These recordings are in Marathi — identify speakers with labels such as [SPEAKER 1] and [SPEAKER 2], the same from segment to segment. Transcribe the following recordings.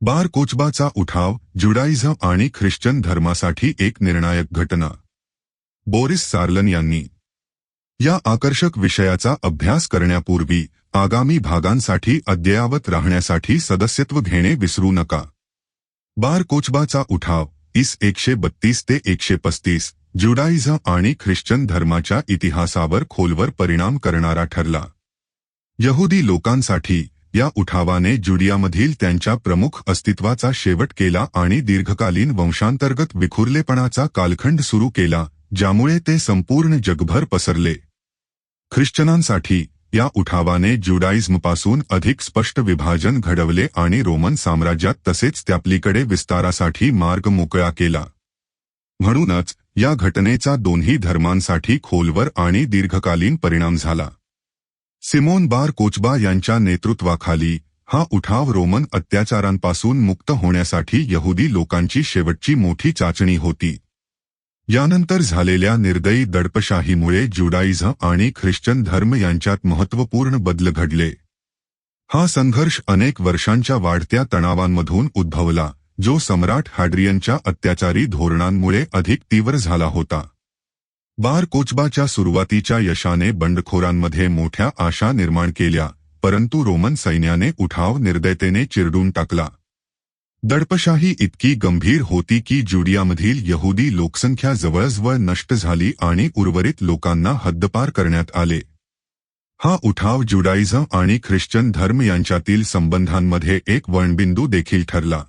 [SPEAKER 1] बार कोचबाचा उठाव ज्युडाइझम आणि ख्रिश्चन धर्मासाठी एक निर्णायक घटना. बोरिस सार्लन यांनी या आकर्षक विषयाचा अभ्यास करण्यापूर्वी आगामी भागांसाठी अद्ययावत राहण्यासाठी सदस्यत्व घेणे विसरू नका. बार कोचबाचा उठाव इस एकशे बत्तीस ते एकशे पस्तीस ज्युडाइझम आणि ख्रिश्चन धर्माच्या इतिहासावर खोलवर परिणाम करणारा ठरला. यहुदी लोकांसाठी या उठावाने जुडियामधील त्यांच्या प्रमुख अस्तित्वाचा शेवट केला आणि दीर्घकालीन वंशांतर्गत विखुरलेपणाचा कालखंड सुरू केला ज्यामुळे ते संपूर्ण जगभर पसरले. ख्रिश्चनांसाठी या उठावाने ज्युडाइझमपासून अधिक स्पष्ट विभाजन घडवले आणि रोमन साम्राज्यात तसेच त्यापलीकडे विस्तारासाठी मार्ग मोकळा केला. म्हणूनच या घटनेचा दोन्ही धर्मांसाठी खोलवर आणि दीर्घकालीन परिणाम झाला. सिमोन बार कोचबा यांच्या नेतृत्वाखाली हा उठाव रोमन अत्याचारांपासून मुक्त होण्यासाठी यहुदी लोकांची शेवटची मोठी चाचणी होती. यानंतर झालेल्या निर्दयी दडपशाहीमुळे जुडाइझम आणि ख्रिश्चन धर्म यांच्यात महत्त्वपूर्ण बदल घडले. हा संघर्ष अनेक वर्षांच्या वाढत्या तणावांमधून उद्भवला जो सम्राट हॅड्रियनच्या अत्याचारी धोरणांमुळे अधिक तीव्र झाला होता. बार कोचबाच्या सुरुवातीच्या यशाने बंडखोरांमध्ये मोठ्या आशा निर्माण केल्या परंतु रोमन सैन्याने उठाव निर्दयतेने चिरडून टाकला. दडपशाही इतकी गंभीर होती की जुडियामधील यहुदी लोकसंख्या जवळजवळ नष्ट झाली आणि उर्वरित लोकांना हद्दपार करण्यात आले. हा उठाव जुडाईझम आणि ख्रिश्चन धर्म यांच्यातील संबंधांमध्ये एक वर्णबिंदू देखील ठरला.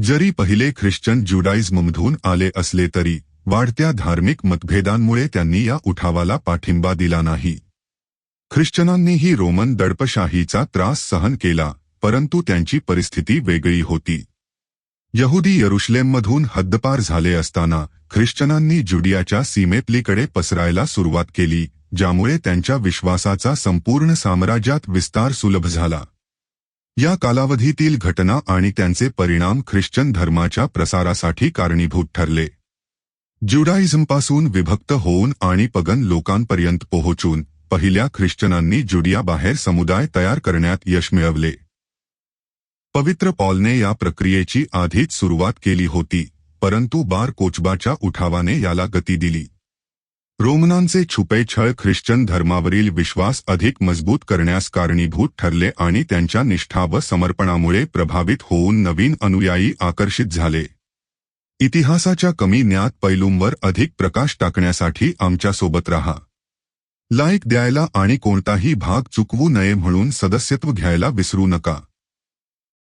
[SPEAKER 1] जरी पहिले ख्रिश्चन जुडाइझममधून आले असले तरी वाढत्या धार्मिक मतभेदांमुळे त्यांनी या उठावाला पाठिंबा दिला नाही. ख्रिश्चनांनीही रोमन दडपशाहीचा त्रास सहन केला परंतु त्यांची परिस्थिती वेगळी होती. यहुदी यरुशलेममधून हद्दपार झाले असताना ख्रिश्चनांनी जुडियाच्या सीमेपलीकडे पसरायला सुरुवात केली ज्यामुळे त्यांच्या विश्वासाचा संपूर्ण साम्राज्यात विस्तार सुलभ झाला. या कालावधीतील घटना आणि त्यांचे परिणाम ख्रिश्चन धर्माच्या प्रसारासाठी कारणीभूत ठरले. ज्युडाइझमपासून विभक्त होऊन आणि पगन लोकांपर्यंत पोहोचून पहिल्या ख्रिश्चनांनी जुडियाबाहेर समुदाय तयार करण्यात यश मिळवले. पवित्र पॉलने या प्रक्रियेची आधीच सुरुवात केली होती परंतु बार कोचबाच्या उठावाने याला गती दिली. रोमनांचे छुपे छळ ख्रिश्चन धर्मावरील विश्वास अधिक मजबूत करण्यास कारणीभूत ठरले आणि त्यांच्या निष्ठा व समर्पणामुळे प्रभावित होऊन नवीन अनुयायी आकर्षित झाले. इतिहासाच्या कमी ज्ञात पैलूंवर अधिक प्रकाश टाकण्यासाठी आमच्यासोबत राहा. लाईक द्यायला आणि कोणताही भाग चुकवू नये म्हणून सदस्यत्व घ्यायला विसरू नका.